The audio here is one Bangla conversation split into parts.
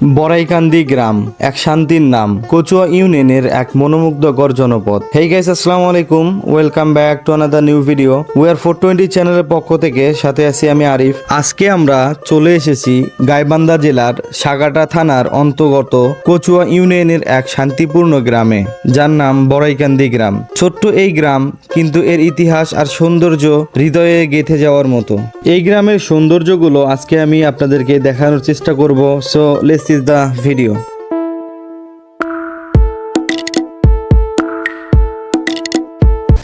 বড়াইকান্দি গ্রাম, এক শান্তির নাম, কচুয়া ইউনিয়নের এক মনোমুগ্ধকর জনপদ। হেই গাইস আসসালামু আলাইকুম। Welcome back to another new video we are four twenty চ্যানেলের পক্ষ থেকে সাথে আছি আমি আরিফ। আজকে আমরা চলে এসেছি গাইবান্ধা জেলার সাগাটা থানার অন্তর্গত কচুয়া ইউনিয়নের এক শান্তিপূর্ণ গ্রামে, যার নাম বড়াইকান্দি গ্রাম। ছোট্ট এই গ্রাম কিন্তু এর ইতিহাস আর সৌন্দর্য হৃদয়ে গেঁথে যাওয়ার মতো। এই গ্রামের সৌন্দর্যগুলো আজকে আমি আপনাদেরকে দেখানোর চেষ্টা করব। So let's is the video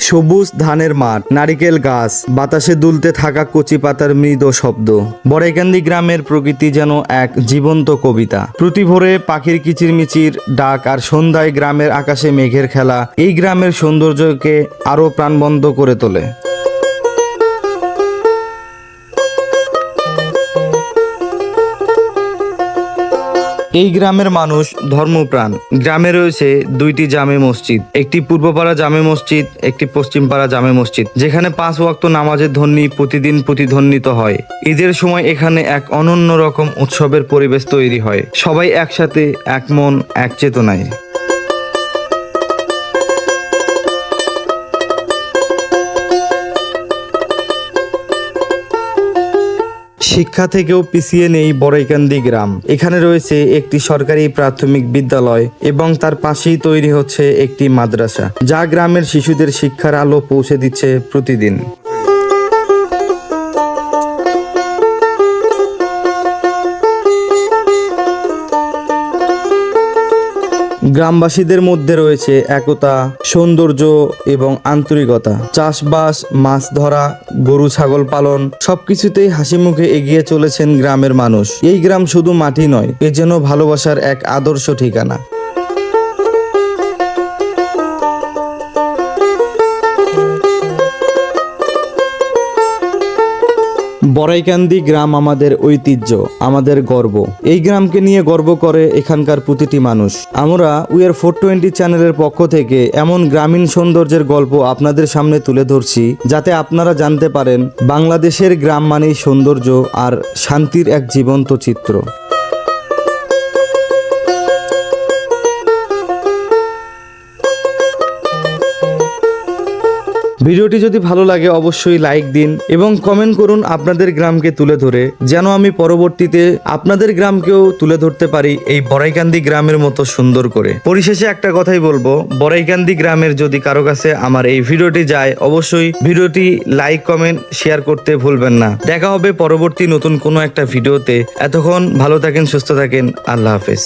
সবুজ ধানের মাঠ, নারিকেল গাছ, বাতাসে দুলতে থাকা কচি পাতার মৃদ শব্দ। বড়াইকান্দি গ্রামের প্রকৃতি যেন এক জীবন্ত কবিতা। প্রতি ভোরে পাখির কিচিরমিচির ডাক আর সন্ধ্যায় গ্রামের আকাশে মেঘের খেলা, এই গ্রামের সৌন্দর্যকে আরও প্রাণবন্ত করে তোলে। এই গ্রামের মানুষ ধর্মপ্রাণ। গ্রামে রয়েছে দুইটি জামে মসজিদ। একটি পূর্বপাড়া জামে মসজিদ, একটি পশ্চিমপাড়া জামে মসজিদ। যেখানে পাঁচ ওয়াক্ত নামাজের ধ্বনি প্রতিদিন প্রতিধ্বনিত হয়। ঈদের সময় এখানে এক অনন্য রকম উৎসবের পরিবেশ তৈরি হয়। সবাই একসাথে, এক মন, এক চেতনায়। শিক্ষা থেকেও পিছিয়ে নেই বড়াইকান্দি গ্রাম। এখানে রয়েছে একটি সরকারি প্রাথমিক বিদ্যালয় এবং তার পাশেই তৈরি হচ্ছে একটি মাদ্রাসা, যা গ্রামের শিশুদের শিক্ষার আলো পৌঁছে দিচ্ছে প্রতিদিন। গ্রামবাসীদের মধ্যে রয়েছে একতা, সৌন্দর্য এবং আন্তরিকতা। চাষবাস, মাছ ধরা, গরু, ছাগল পালন, সবকিছুতেই হাসি মুখে এগিয়ে চলেছেন গ্রামের মানুষ। এই গ্রাম শুধু মাটি নয়, এ যেন ভালোবাসার এক আদর্শ ঠিকানা। বড়াইকান্দি গ্রাম আমাদের ঐতিহ্য, আমাদের গর্ব। এই গ্রামকে নিয়ে গর্ব করে এখানকার প্রতিটি মানুষ। আমরা উইয়ার ফোর টোয়েন্টি চ্যানেলের পক্ষ থেকে এমন গ্রামীণ সৌন্দর্যের গল্প আপনাদের সামনে তুলে ধরছি, যাতে আপনারা জানতে পারেন বাংলাদেশের গ্রাম মানেই সৌন্দর্য আর শান্তির এক জীবন্ত চিত্র। ভিডিওটি যদি ভালো লাগে অবশ্যই লাইক দিন এবং কমেন্ট করুন আপনাদের গ্রামকে তুলে ধরে, যেন আমি পরবর্তীতে আপনাদের গ্রামকেও তুলে ধরতে পারি এই বড়াইকান্দি গ্রামের মতো সুন্দর করে। পরিশেষে একটা কথাই বলব, বড়াইকান্দি গ্রামের যদি কারও কাছে আমার এই ভিডিওটি যায়, অবশ্যই ভিডিওটি লাইক, কমেন্ট, শেয়ার করতে ভুলবেন না। দেখা হবে পরবর্তী নতুন কোনো একটা ভিডিওতে। এতক্ষণ ভালো থাকেন, সুস্থ থাকেন, আল্লাহ হাফেজ।